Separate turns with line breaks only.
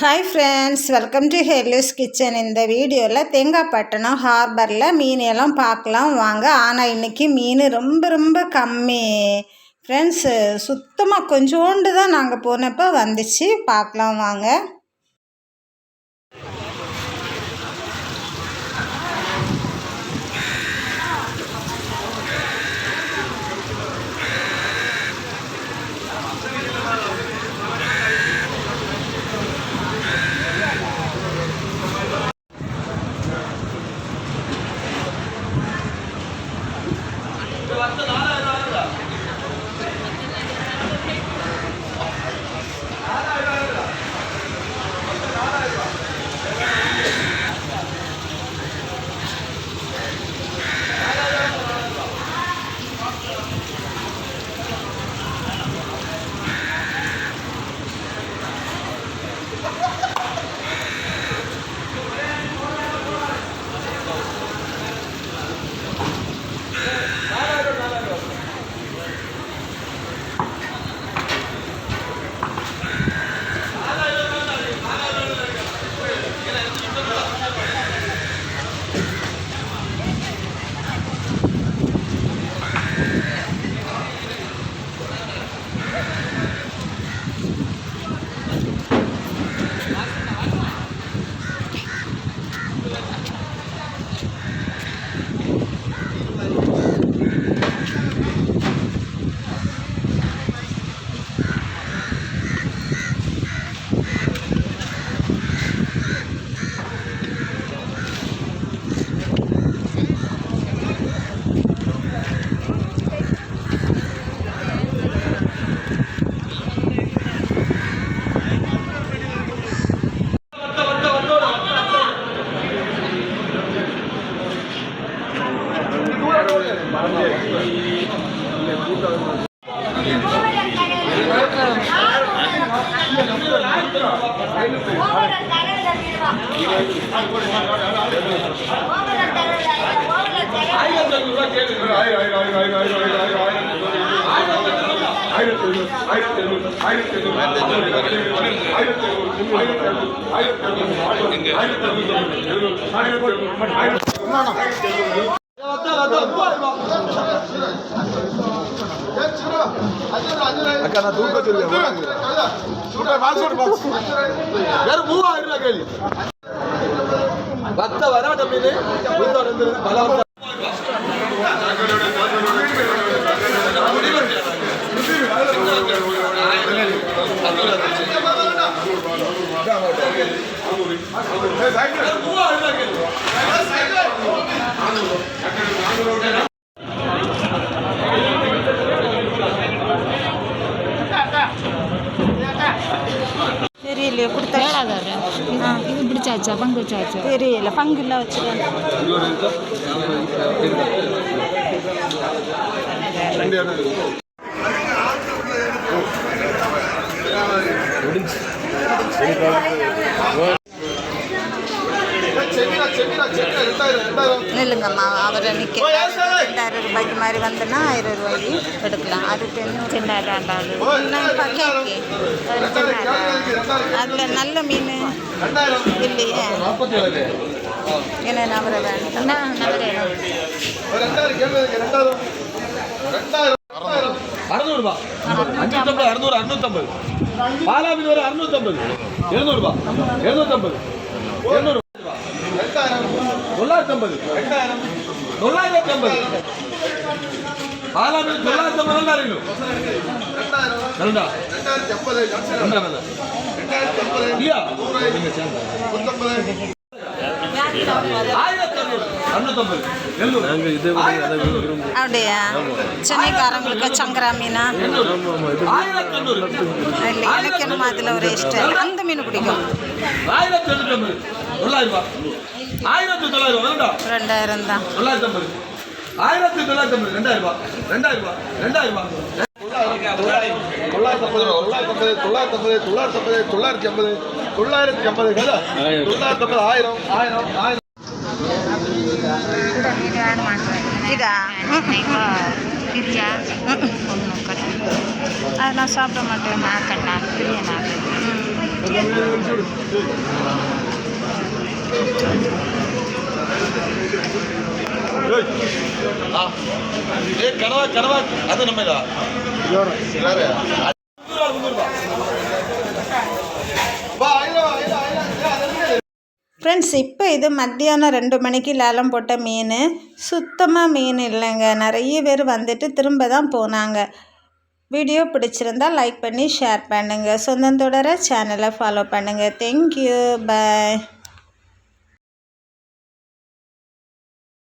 Hi friends welcome to Herlis kitchen இந்த வீடியோவில் தேங்காய்பட்டினம் ஹார்பரில் மீனையெல்லாம் பார்க்கலாம். வாங்க ஆனால் இன்றைக்கி மீன் ரொம்ப ரொம்ப கம்மி. ஃப்ரெண்ட்ஸு சுத்தமாக கொஞ்சோண்டு தான் நாங்கள் போனப்போ வந்துச்சு. பார்க்கலாம் வாங்க.
ஆயிரத்தி அக்கா நான் தூக்க சொல்லுவேன் வெறும் மூவாயிரம் கேள்வி. பத்த வராட்ட மீன் பல வருஷம் மூவாயிரம் ரூபாய்
தெரியலையே கொடுத்தா
ஏழாவது இது பிடிச்சாச்சா? பங்கு வச்சாச்சா?
தெரியல
பங்கு இல்லை வச்சுருவேன் முடிஞ்சு
இல்லைங்கம்மா அவர் நிற்க ரெண்டாயிரம் ரூபாய்க்கு மாதிரி வந்தோன்னா ஆயிரம் ரூபாய்க்கு எடுக்கலாம். அதுக்கு சின்னதாண்டாது அதில் நல்ல மீன் இல்லையே. என்ன நம்பரை வேண்டாம்
நம்பரே அறுநூறுபா. அஞ்சூற்றம்பது அறுநூறு அறுநூற்றம்பது பாலாமின் ஒரு அறுநூற்றம்பது எழுநூறுபா. எழுநூற்றம்பது எழுநூறு. தொள்ளாயிரத்தி ஐம்பது தொள்ளாயிரத்தி ஐம்பது பாலா மீன் தொள்ளாயிரத்தி ஐம்பது நல்லா இருக்கும் ரெண்டா ரெண்டா இல்லையா? நீங்க சேர்ந்தா. ஆயிரத்தி அறுநூறு அறுநூத்தம்பது எழுநூறு
அப்படியா சென்னைக்காரங்களுக்கு சங்கரா மீனா இல்லை எனக்கு என்னமோ அதில் ஒரு இஷ்டம் இல்லை. அந்த மீன்? பிடிக்கும்
ஆயிரத்தி எண்ணூத்தி ஐம்பது தொள்ளாயிரம் ரூபாய் ஆயிரத்தி தொள்ளாயிரம் வேண்டாம்
ரெண்டாயிரம் தான்
தொள்ளாயிரத்தி ஐம்பது ஆயிரத்தி தொள்ளாயிரத்தி ஐம்பது ரெண்டாயிரம் ரூபாய் ரெண்டாயிரம் ரூபாய் ரெண்டாயிரம் ரூபாய் தொள்ளாயிரத்தி ஐம்பது தொள்ளாயிரத்தி ஐம்பது தொள்ளாயிரத்தி ஐம்பது தொள்ளாயிரத்தி ஐம்பது தொள்ளாயிரத்தி ஐம்பது தொள்ளாயிரத்தி ஐம்பது கதா தொள்ளாயிரத்தி ஐம்பது ஆயிரம் ஆயிரம் ஆயிரம்.
இதா
பிரியா ஒன்று கடை
அது நான் சாப்பிட மாட்டேன்
நாக்கண்ணா பிரியா நாக்கு
ஏ கனவா கனவா அது நம்ம
ஃப்ரெண்ட்ஸ் இப்போ இது மத்தியானம் ரெண்டு மணிக்கு லேலம் போட்ட மீன். சுத்தமாக மீன் இல்லைங்க. நிறைய பேர் வந்துட்டு திரும்ப தான் போனாங்க. வீடியோ பிடிச்சிருந்தா லைக் பண்ணி ஷேர் பண்ணுங்கள் சொந்தம் தொடர சேனலை ஃபாலோ பண்ணுங்கள் தேங்க்யூ பாய்